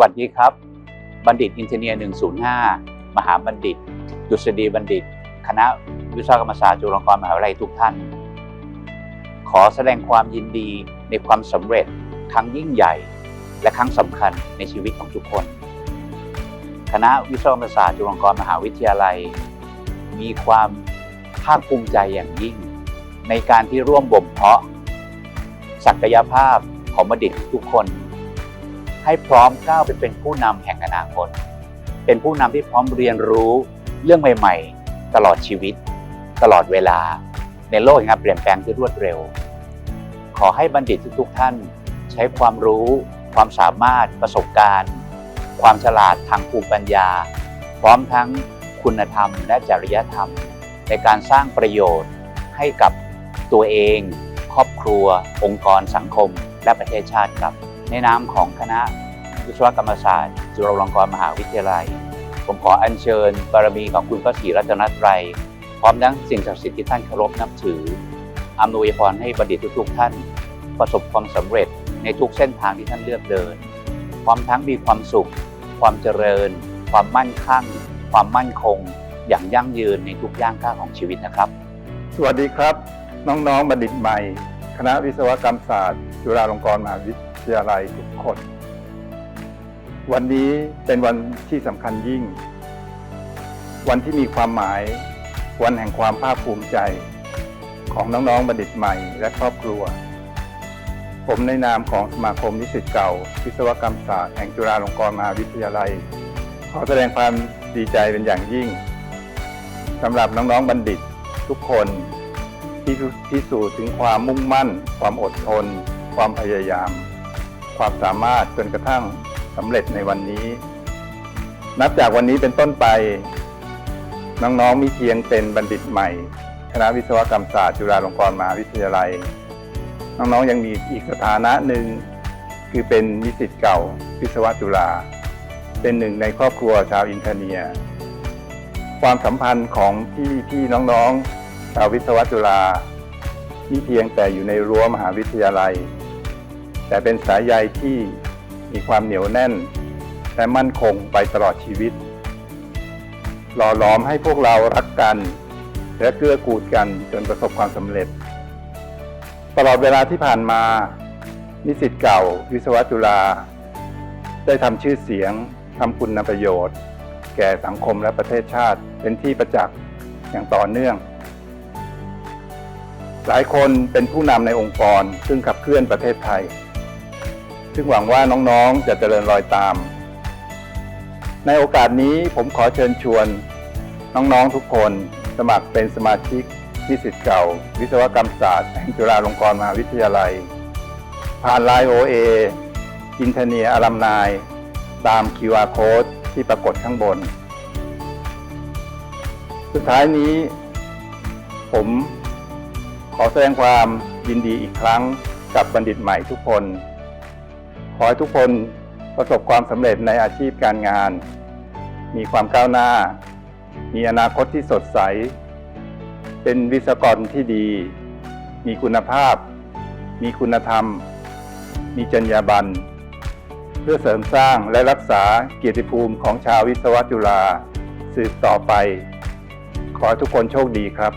วัสดีครับ บัณฑิตอินเทเนียร์105 มหาบัณฑิตดุษฎีบัณฑิต คณะวิศวกรรมศาสตร์จุฬาลงกรณ์มหาวิทยาลัยทุกท่าน ขอแสดงความยินดีในความสำเร็จครั้งยิ่งใหญ่ และครั้งสำคัญในชีวิตของทุกคน คณะวิศวกรรมศาสตร์จุฬาลงกรณ์มหาวิทยาลัย มีความภาคภูมิใจอย่างยิ่ง ในการที่ร่วมบ่มเพาะ ศักยภาพของบัณฑิตทุกคน ให้พร้อมก้าวไปเป็นผู้นำแห่งอนาคต เป็นผู้นำที่พร้อมเรียนรู้เรื่องใหม่ ๆ ตลอดชีวิต ตลอดเวลา ในโลกแห่งการเปลี่ยนแปลงที่รวดเร็ว ขอให้บัณฑิตทุกๆท่าน ใช้ความรู้ ความสามารถประสบการณ์ ความฉลาดทางภูมิปัญญา พร้อมทั้งคุณธรรม และจริยธรรม ในการสร้างประโยชน์ให้กับตัวเอง ครอบครัว องค์กรสังคม และประเทศชาติครับ ในนามของคณะวิศวกรรมศาสตร์ จุฬาลงกรณ์มหาวิทยาลัย ผมขออัญเชิญบารมีของคุณพระศรีรัตนตรัย พร้อมทั้งสิ่งศักดิ์สิทธิ์ที่ท่านเคารพนับถืออำนวยพรให้บัณฑิตทุกๆท่าน ประสบความสำเร็จในทุกเส้นทางที่ท่านเลือกเดิน พร้อมทั้งมีความสุข ความเจริญ ความมั่นคั่งความมั่นคง อย่างยั่งยืนในทุกย่างก้าวของชีวิตนะครับ สวัสดีครับ น้องๆบัณฑิตใหม่ คณะวิศวกรรมศาสตร์ จุฬาลงกรณ์มหาวิทยาลัย ทุกคน วันนี้เป็นวันที่สำคัญยิ่ง วันที่มีความหมาย วันแห่งความภาคภูมิใจ ของน้องๆบัณฑิตใหม่และครอบครัว ผมในนามของสมาคมนิสิตเก่า วิศวกรรมศาสตร์แห่งจุฬาลงกรณ์มหาวิทยาลัย ขอแสดงความดีใจเป็นอย่างยิ่งสำหรับน้องๆบัณฑิตทุกคนที่พิสูจน์ถึงความมุ่งมั่น ความอดทน ความพยายาม ความสามารถจนกระทั่งสำเร็จในวันนี้ นับจากวันนี้เป็นต้นไป น้องๆมิเพียงเป็นบัณฑิตใหม่ คณะวิศวกรรมศาสตร์จุฬาลงกรณ์มหาวิทยาลัย น้องๆยังมีอีกสถานะหนึ่งคือเป็นนิสิตเก่าวิศวะจุฬาเป็นหนึ่งในครอบครัวชาวอินเทอร์เนีย ความสัมพันธ์ของพี่พี่น้องๆชาววิศวะจุฬานี่เพียงแต่อยู่ในรั้วมหาวิทยาลัย แต่เป็นสายใยที่มีความเหนียวแน่น และมั่นคงไปตลอดชีวิต หล่อหลอมให้พวกเรารักกัน และเกื้อกูลกันจนประสบความสำเร็จ ตลอดเวลาที่ผ่านมา นิสิตเก่า วิศวะจุฬาได้ทำชื่อเสียงทำคุณประโยชน์ แก่สังคมและประเทศชาติเป็นที่ประจักษ์อย่างต่อเนื่อง หลายคนเป็นผู้นำในองค์กรซึ่งขับเคลื่อนประเทศไทย ซึ่งหวังว่าน้องๆจะเจริญรอยตาม ในโอกาสนี้ผมขอเชิญชวน น้องๆทุกคนสมัครเป็นสมาชิกนิสิตเก่า วิศวกรรมศาสตร์แห่งจุฬาลงกรณ์มหาวิทยาลัย ผ่านไลน์ OA อินเทเนียอารัมนายตาม QR Code ที่ปรากฏข้างบน สุดท้ายนี้ ผมขอแสดงความยินดีอีกครั้งกับบัณฑิตใหม่ทุกคน ขอให้ทุกคนประสบความสำเร็จในอาชีพการงาน มีความก้าวหน้า มีอนาคตที่สดใส เป็นวิศวกรที่ดี มีคุณภาพ มีคุณธรรม มีจรรยาบรรณเพื่อเสริมสร้างและรักษาเกียรติภูมิของชาววิศวะจุฬาสืบต่อไป ขอให้ทุกคนโชคดีครับ